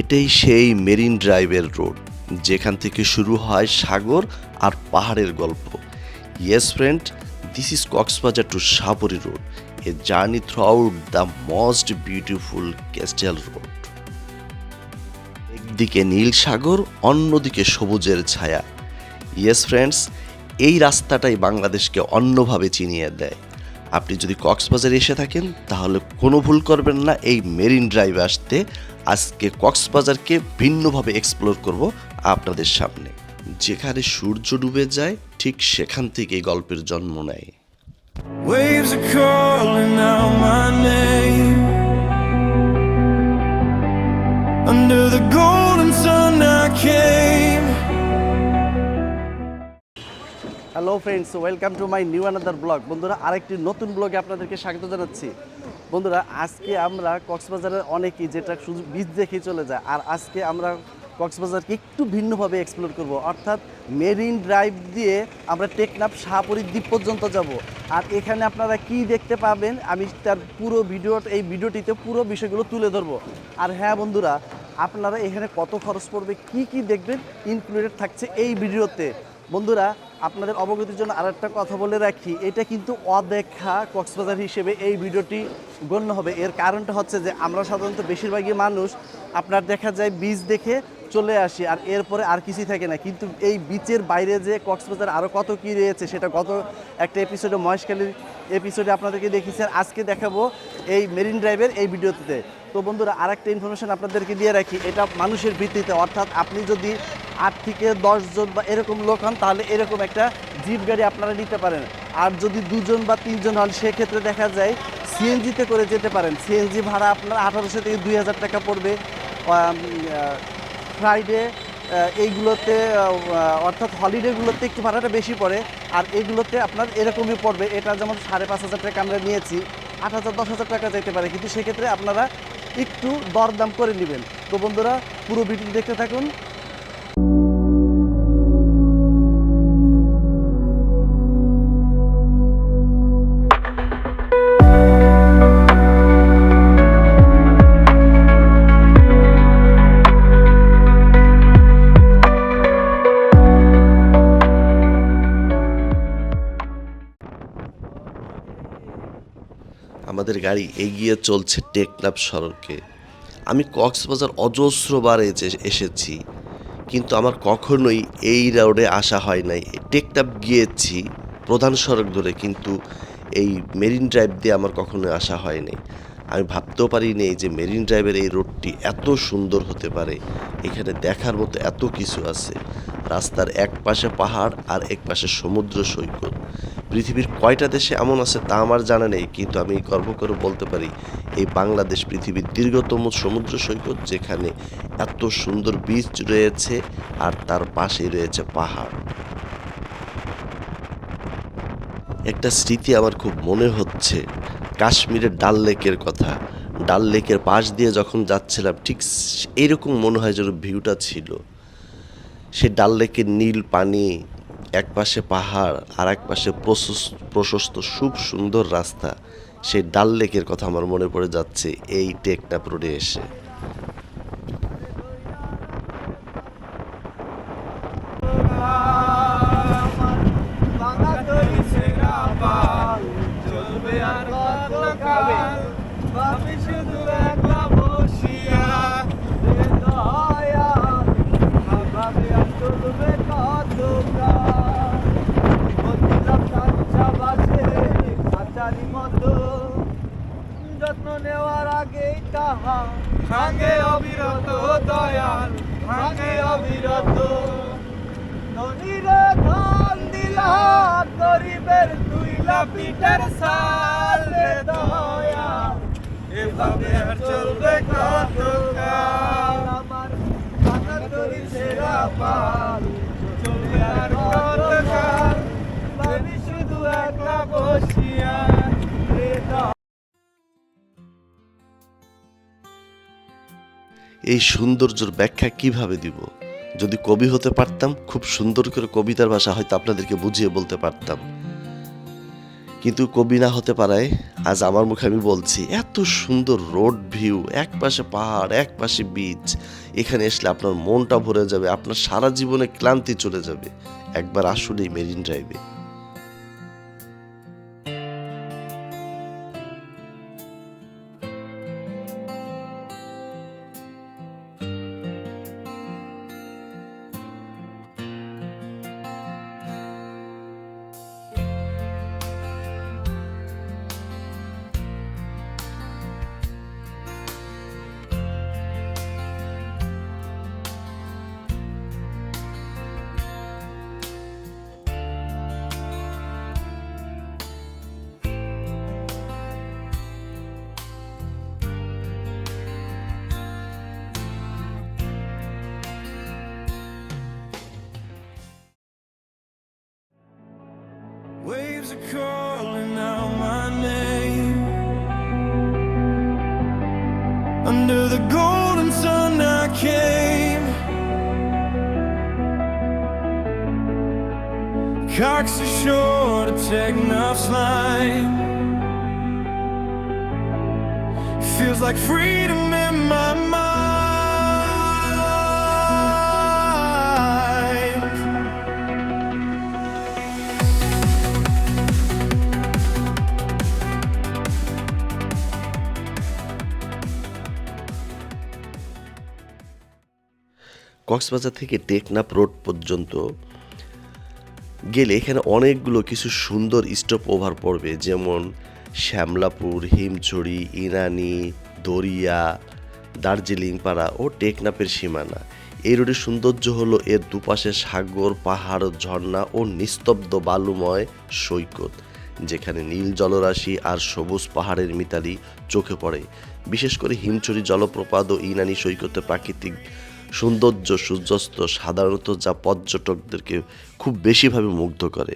এটাই সেই মেরিন ড্রাইভের রোড, যেখান থেকে শুরু হয় সাগর আর পাহাড়ের গল্প। Yes friend this is Cox's Bazar to Sabri road a journey throughout the most beautiful coastal road একদিকে নীল সাগর, অন্যদিকে সবুজের ছায়া। ইয়েস ফ্রেন্ডস এই রাস্তাটাই বাংলাদেশকে অন্যভাবে চিনিয়ে দেয়। আপনি যদি কক্সবাজারে এসে থাকেন, তাহলে কোনো ভুল করবেন না এই মেরিন ড্রাইভে আসতে। আজকে কক্সবাজারকে ভিন্নভাবে এক্সপ্লোর করব আপনাদের সামনে। যেখানে সূর্য ডুবে যায়, ঠিক সেখান থেকে গল্পের জন্ম নেয়। Under the golden sun, I came hello friends welcome to my new another blog বন্ধুরা, আরেকটি নতুন ব্লগে আপনাদেরকে স্বাগত জানাচ্ছি। বন্ধুরা, আজকে আমরা কক্সবাজারের অনেকেই যেটা শুধু বীজ দেখেই চলে যায়, আর আজকে আমরা কক্সবাজারকে একটু ভিন্নভাবে এক্সপ্লোর করব। অর্থাৎ মেরিন ড্রাইভ দিয়ে আমরা টেকনাফ শাহপুরী দ্বীপ পর্যন্ত যাব। আর এখানে আপনারা কি দেখতে পাবেন, আমি তার পুরো ভিডিও এই ভিডিওটিতে পুরো বিষয়গুলো তুলে ধরবো। আর হ্যাঁ বন্ধুরা, আপনারা এখানে কত খরচ পড়বে, কি কি দেখবেন ইনক্লুডেড থাকছে এই ভিডিওতে। বন্ধুরা, আপনাদের অবগতির জন্য আর একটা কথা বলে রাখি, এটা কিন্তু অদেখা কক্সবাজার হিসেবে এই ভিডিওটি গণ্য হবে। এর কারণটা হচ্ছে যে আমরা সাধারণত বেশিরভাগই মানুষ আপনার দেখা যায় বীজ দেখে চলে আসি আর এরপরে আর কিছুই থাকে না। কিন্তু এই বিচের বাইরে যে কক্সবাজার আরও কত কী রয়েছে, সেটা গত একটা এপিসোডে মহেশখালীর এপিসোডে আপনাদেরকে দেখিয়েছেন আজকে দেখাবো এই মেরিন ড্রাইভের এই ভিডিওতে। তো বন্ধুরা, আরেকটা ইনফরমেশন আপনাদেরকে দিয়ে রাখি, এটা মানুষের ভিত্তিতে। অর্থাৎ আপনি যদি আট থেকে জন বা এরকম লোক হন, তাহলে এরকম একটা জিপ গাড়ি আপনারা নিতে পারেন। আর যদি দুজন বা তিনজন হন, সেক্ষেত্রে দেখা যায় সিএনজিতে করে যেতে পারেন। সিএনজি ভাড়া আপনার আঠারোশো থেকে দুই হাজার টাকা পড়বে। ফ্রাইডে এইগুলোতে অর্থাৎ হলিডেগুলোতে একটু ভাড়াটা বেশি পড়ে। আর এগুলোতে আপনার এরকমই পড়বে। এটা যেমন সাড়ে পাঁচ হাজার টাকা আমরা নিয়েছি, আট হাজার, দশ হাজার টাকা যেতে পারে। কিন্তু সেক্ষেত্রে আপনারা একটু দরদাম করে নেবেন। তো বন্ধুরা, পুরো ভিডিও দেখতে থাকুন। গাড়ি এগিয়ে চলছে টেকনাফ সড়কে। আমি কক্সবাজার অজস্রবার এসে- এসেছি, কিন্তু আমার কখনোই এই রোডে আসা হয় নাই। টেকনাফ গিয়েছি প্রধান সড়ক ধরে, কিন্তু এই মেরিন ড্রাইভ দিয়ে আমার কখনোই আসা হয়নি আমি ভাবতেও পারিনি যে মেরিন ড্রাইভের এই রোডটি এত সুন্দর হতে পারে। এখানে দেখার মতো এত কিছু আছে। রাস্তার এক পাশে পাহাড় আর এক পাশে সমুদ্র সৈকত। পৃথিবীর কয়টা দেশে এমন আছে তা আমার জানা নেই, কিন্তু আমি গর্ব করে বলতে পারি, এই বাংলাদেশ পৃথিবীর দীর্ঘতম সমুদ্র সৈকত যেখানে এত সুন্দর বিচ রয়েছে আর তার পাশেই রয়েছে পাহাড়। একটা স্মৃতি আমার খুব মনে হচ্ছে, কাশ্মীরের ডাল লেকের কথা। ডাল লেকের পাশ দিয়ে যখন যাচ্ছিলাম, ঠিক এইরকম মনে হয় যেন ভিউটা ছিল। সে ডাল লেকের নীল পানি এক পাশে পাহাড়, আর এক পাশে প্রশস- প্রশস্ত, খুব সুন্দর রাস্তা। সেই ডাল লেকের কথা আমার মনে পড়ে যাচ্ছে এই টেকটা রোডে এসে। ভাঙে অবিরত দয়াল, ভাঙে অবিরত। ধনীরে ধান দিলা গরিবের তুইলা পিঠের সাল রে দয়াল। এভাবে আর চলবে আমার সেরা পাল। চলবে আর কত কাল শুধু একলা বসিয়া এই সৌন্দর্যের ব্যাখ্যা কীভাবে দিব? যদি কবি হতে পারতাম, খুব সুন্দর করে কবিতার ভাষা হয়তো আপনাদেরকে বুঝিয়ে বলতে পারতাম। কিন্তু কবি না হতে পারায়, আজ আমার মুখে আমি বলছি, এত সুন্দর রোড ভিউ এক পাশে পাহাড় এক পাশে বিচ এখানে আসলে আপনার মনটা ভরে যাবে, আপনার সারা জীবনে ক্লান্তি চলে যাবে। একবার আসলেই মেরিন ড্রাইভে। Calling out my name. Under the golden sun, I came. Cocks ashore to take Nuff's line. Feels like freedom Cox's Bazar থেকে টেকনাপ রোড পর্যন্ত গেলে এখানে অনেকগুলো কিছু সুন্দর স্টপ ওভার পড়বে, যেমন শ্যামলাপুর, হিমছড়ি, ইরানি, দরিয়া, দার্জিলিং পাড়া ও টেকনাপের সীমানা। এই রোডের সৌন্দর্য হলো এর দুপাশে সাগর, পাহাড়, ঝর্ণা ও নিস্তব্ধ বালুময় সৈকত, যেখানে নীল জলরাশি আর সবুজ পাহাড়ের মিতালি চোখে পড়ে। বিশেষ করে হিমছড়ি জলপ্রপাত ও ইনানি সৈকতে প্রাকৃতিক সৌন্দর্য, সূর্যাস্ত, সাধারণত যা পর্যটকদেরকে খুব বেশিভাবে মুগ্ধ করে।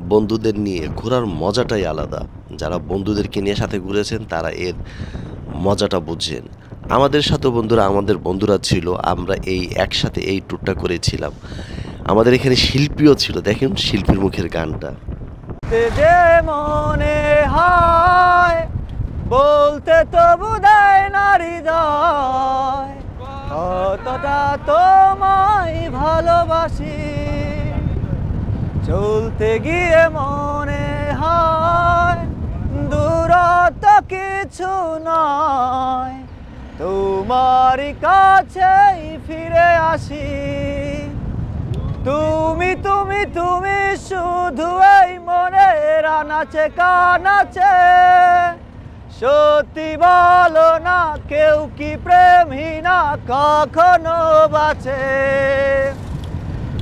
বন্ধুদের নিয়ে ঘোরার মজাটাই আলাদা। যারা বন্ধুদেরকে নিয়ে সাথে ঘুরেছেন, তারা এর মজাটা বুঝেন। আমাদের সাথে বন্ধুরা, আমাদের বন্ধুরা ছিল, আমরা এই একসাথে এই ট্যুরটা করেছিলাম। আমাদের এখানে শিল্পীও ছিল, দেখেন শিল্পীর মুখের গানটা। মনে হয় বলতে তো বুধায় না হৃদয়। কতটা তোমায় ভালোবাসি। চলতে গিয়ে মনে হয় দূরত্ব কিছু নয়। তোমারই কাছেই ফিরে আসি। তুমি তুমি তুমি শুধু এই মনের আনাচে কানাচে। সত্যি বলো না, কেউ কি প্রেমহীনা, কখনো বাঁচে?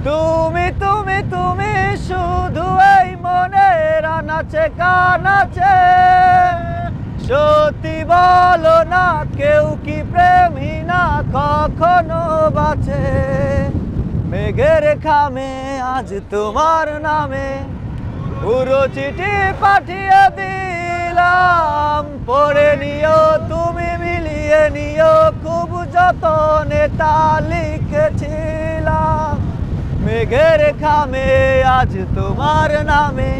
তুমি তুমি তুমি শুধু এই মনের আনাচে, কানাচে। সত্যি বলো না, কেউ কি প্রেমহীনা, কখনো বাঁচে? মেঘের খামে আজ তোমার নামে পুরো চিঠি পাঠিয়ে দিলাম, পড়ে নিও, তুমি মিলিয়ে নিও, খুব যতনে তা লিখেছিলাম। মেঘের খামে আজ তোমার নামে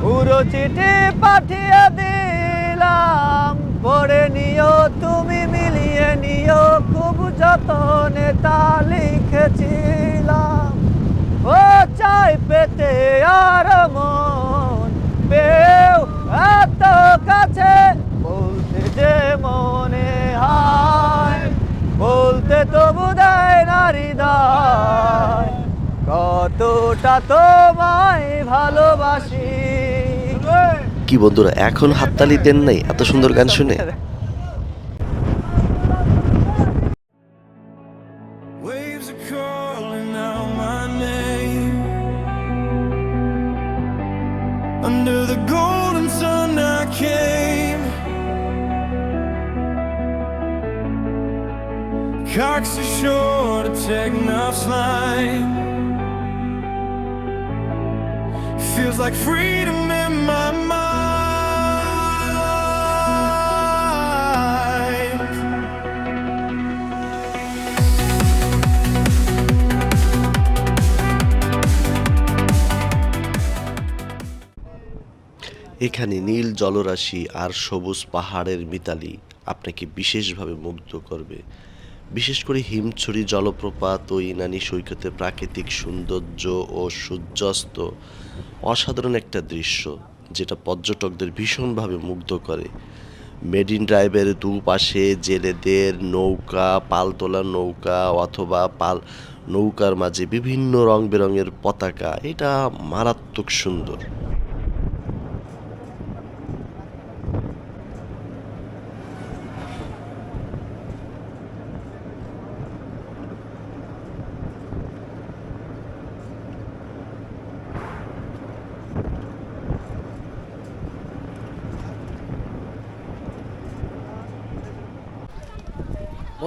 পুরো চিঠি পাঠিয়ে দিলাম। পড়ে নিও, তুমি মিলিয়ে নিও, খুব যতনে তা লিখেছিলাম। ও চাই পেতে আর মন এত কাছে বলতে যে মনে হয়, বলতে তো বুধায় নারী হৃদয়। কতটা তোমায় ভালোবাসি। কি বন্ধুরা, এখন হাততালি দেন নাই, এত সুন্দর গান শুনে? এখানে নীল জলরাশি আর সবুজ পাহাড়ের মিতালি আপনাকে বিশেষভাবে মুগ্ধ করবে। বিশেষ করে হিমছড়ি জলপ্রপাত ও ইনানি সৈকতে প্রাকৃতিক সৌন্দর্য ও সূর্যাস্ত অসাধারণ একটা দৃশ্য, যেটা পর্যটকদের ভীষণভাবে মুগ্ধ করে। মেডিন ড্রাইভের দুপাশে জেলেদের নৌকা, পালতোলা নৌকা অথবা পাল, নৌকার মাঝে বিভিন্ন রং বেরঙের পতাকা, এটা মারাত্মক সুন্দর।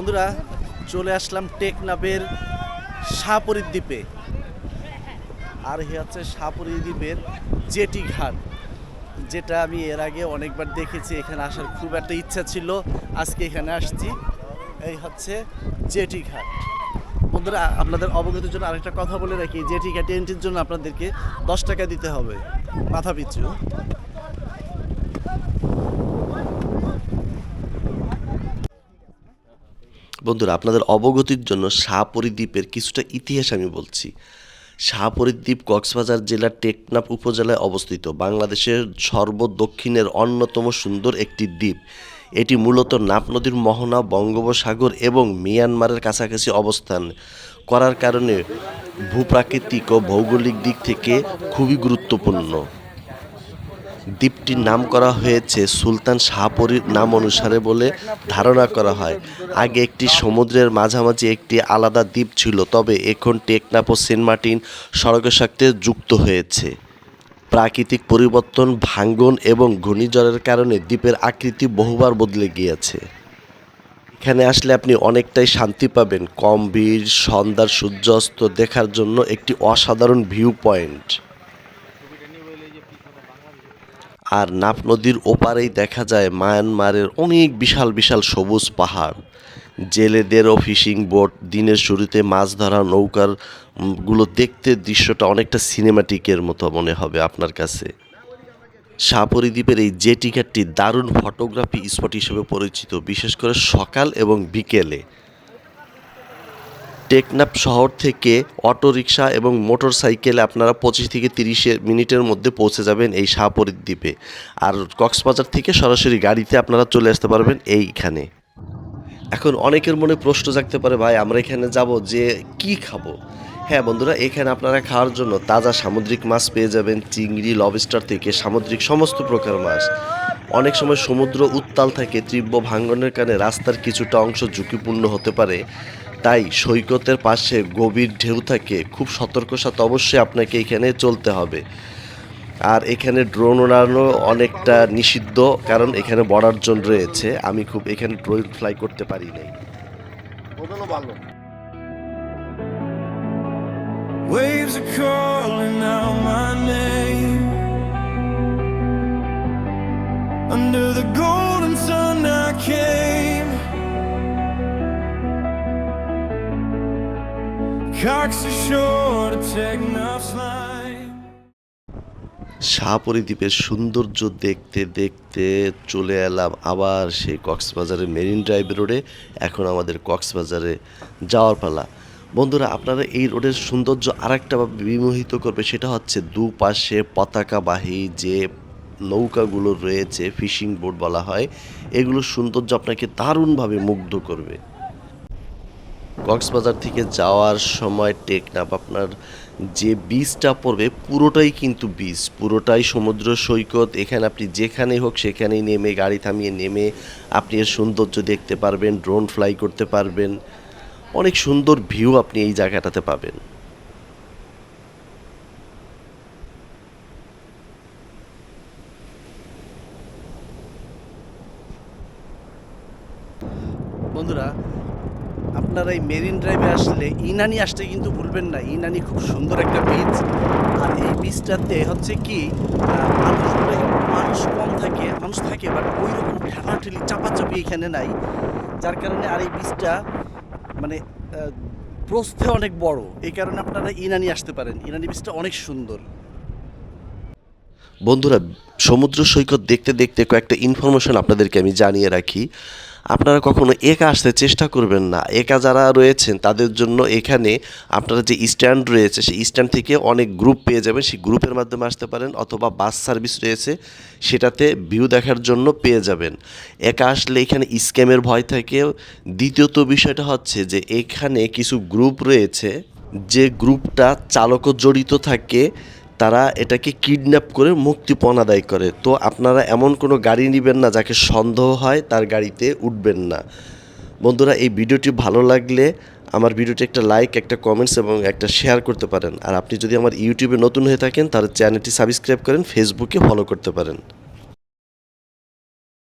বন্ধুরা, চলে আসলাম টেকনাফের শাহপুরী দ্বীপে। আর এ হচ্ছে শাহপুরী দ্বীপের জেটি ঘাট, যেটা আমি এর আগে অনেকবার দেখেছি, এখানে আসার খুব একটা ইচ্ছা ছিল। আজকে এখানে আসছি, এই হচ্ছে জেটি ঘাট। বন্ধুরা, আপনাদের অবগতির জন্য আরেকটা কথা বলে রাখি, জেটি ঘাট এন্ট্রির জন্য আপনাদেরকে দশ টাকা দিতে হবে, মাথা পিছু। বন্ধুরা, আপনাদের অবগতির জন্য শাহপরী দ্বীপের কিছুটা ইতিহাস আমি বলছি। শাহপরী দ্বীপ কক্সবাজার জেলার টেকনাফ উপজেলায় অবস্থিত। বাংলাদেশের সর্বদক্ষিণের অন্যতম সুন্দর একটি দ্বীপ। এটি মূলত নাপ নদীর মোহনা, বঙ্গোপসাগর এবং মিয়ানমারের কাছাকাছি অবস্থান করার কারণে ভূপ্রাকৃতিক ও ভৌগোলিক দিক থেকে খুবই গুরুত্বপূর্ণ। দ্বীপটির নাম করা হয়েছে সুলতান শাহপরীর নাম অনুসারে বলে ধারণা করা হয়। আগে একটি সমুদ্রের মাঝামাঝি একটি আলাদা দ্বীপ ছিল, তবে এখন টেকনাফ ও সেন্ট মার্টিন সড়কের সাথে যুক্ত হয়েছে। প্রাকৃতিক পরিবর্তন, ভাঙ্গন এবং ঘূর্ণিঝড়ের কারণে দ্বীপের আকৃতি বহুবার বদলে গিয়েছে। এখানে আসলে আপনি অনেকটাই শান্তি পাবেন। কম ভিড়, সন্ধ্যার সূর্যাস্ত দেখার জন্য একটি অসাধারণ ভিউ পয়েন্ট আর নাপ নদীর ওপারেই দেখা যায় মায়ানমারের অনেক বিশাল বিশাল সবুজ পাহাড়। জেলেদের ও ফিশিং বোট দিনের শুরুতে মাছ ধরা নৌকারগুলো দেখতে দৃশ্যটা অনেকটা সিনেমাটিকের মতো মনে হবে আপনার কাছে। শাহপরী দ্বীপের এই জেটি ঘাটটি দারুণ ফটোগ্রাফি স্পট হিসেবে পরিচিত, বিশেষ করে সকাল এবং বিকেলে। টেকনাফ শহর থেকে অটোরিকশা এবং মোটর সাইকেলে আপনারা পঁচিশ থেকে তিরিশে মিনিটের মধ্যে পৌঁছে যাবেন এই শাহপরীর দ্বীপে। আর কক্সবাজার থেকে সরাসরি গাড়িতে আপনারা চলে আসতে পারবেন এইখানে। এখন অনেকের মনে প্রশ্ন জাগতে পারে, ভাই, আমরা এখানে যাব যে কি খাব? হ্যাঁ বন্ধুরা, এখানে আপনারা খাওয়ার জন্য তাজা সামুদ্রিক মাছ পেয়ে যাবেন, চিংড়ি লবস্টার থেকে সামুদ্রিক সমস্ত প্রকার মাছ। অনেক সময় সমুদ্র উত্তাল থাকে, তীব্র ভাঙ্গনের কারণে রাস্তার কিছুটা অংশ ঝুঁকিপূর্ণ হতে পারে। তাই সৈকতের পাশে গভীর ঢেউ থাকে খুব সতর্ক সাথে অবশ্যই আপনাকে এখানে চলতে হবে আর এখানে ড্রোন ওড়ানো অনেকটা নিষিদ্ধ কারণ এখানে বর্ডার জোন রয়েছে আমি খুব এখানে ড্রোন ফ্লাই করতে পারি নাই Waves are calling out my name. Under the golden sun, I came. Line. দ্বীপের সৌন্দর্য দেখতে দেখতে চলে এলাম আবার সেই কক্সবাজারের মেরিন ড্রাইভ রোডে। এখন আমাদের কক্সবাজারে যাওয়ার পালা। বন্ধুরা, আপনারা এই রোডের সৌন্দর্য আরেকটা বিমোহিত করবে, সেটা হচ্ছে দুপাশে পতাকাবাহী যে নৌকাগুলো রয়েছে, ফিশিং বোট বলা হয়, এগুলোর সৌন্দর্য আপনাকে দারুণভাবে মুগ্ধ করবে। কক্সবাজার থেকে যাওয়ার সময় টেকনাফ, আপনার যে বীজটা পড়বে পুরোটাই কিন্তু বীজ, পুরোটাই সমুদ্র সৈকত, এখানে আপনি যেখানেই হোক সেখানেই নেমে, গাড়ি থামিয়ে নেমে আপনি এর সৌন্দর্য দেখতে পারবেন ড্রোন ফ্লাই করতে পারবেন, অনেক সুন্দর ভিউ আপনি এই জায়গাটাতে পাবেন বন্ধুরা আপনারা এই মেরিন ড্রাইভে আসলে ইনানি আসতে কিন্তু ভুলবেন না। ইনানি খুব সুন্দর একটা বীজ। আর এই বীজটাতে হচ্ছে কি মানুষ কম থাকে, মানুষ থাকে বাট ওই রকম ঠেলাঠেলি, চাপাচাপি এখানে নাই। যার কারণে আর এই বীজটা মানে প্রস্থে অনেক বড়। এই কারণে আপনারা ইনানি আসতে পারেন। ইনানি বীজটা অনেক সুন্দর। বন্ধুরা, সমুদ্র সৈকত দেখতে দেখতে কয়েকটা ইনফরমেশন আপনাদেরকে আমি জানিয়ে রাখি। আপনারা কখনো একা আসতে চেষ্টা করবেন না। একা যারা রয়েছেন, তাদের জন্য এখানে আপনারা যে স্ট্যান্ড রয়েছে, সেই স্ট্যান্ড থেকে অনেক গ্রুপ পেয়ে যাবেন। সেই গ্রুপের মাধ্যমে আসতে পারেন অথবা বাস সার্ভিস রয়েছে, সেটাতে ভিউ দেখার জন্য পেয়ে যাবেন। একা আসলে এখানে স্ক্যামের ভয় থাকে। দ্বিতীয়ত বিষয়টা হচ্ছে যে, এখানে কিছু গ্রুপ রয়েছে, যে গ্রুপটা চালকও জড়িত থাকে। তারা এটাকে কিডন্যাপ করে মুক্তিপণ আদায় করে। তো আপনারা এমন কোনো গাড়ি নেবেন না যাকে সন্দেহ হয় তার গাড়িতে উঠবেন না। বন্ধুরা, এই ভিডিওটি ভালো লাগলে আমার ভিডিওটি একটা লাইক একটা কমেন্টস এবং একটা শেয়ার করতে পারেন। আর আপনি যদি আমার ইউটিউবে নতুন হয়ে থাকেন, তাহলে চ্যানেলটি সাবস্ক্রাইব করেন ফেসবুকে ফলো করতে পারেন।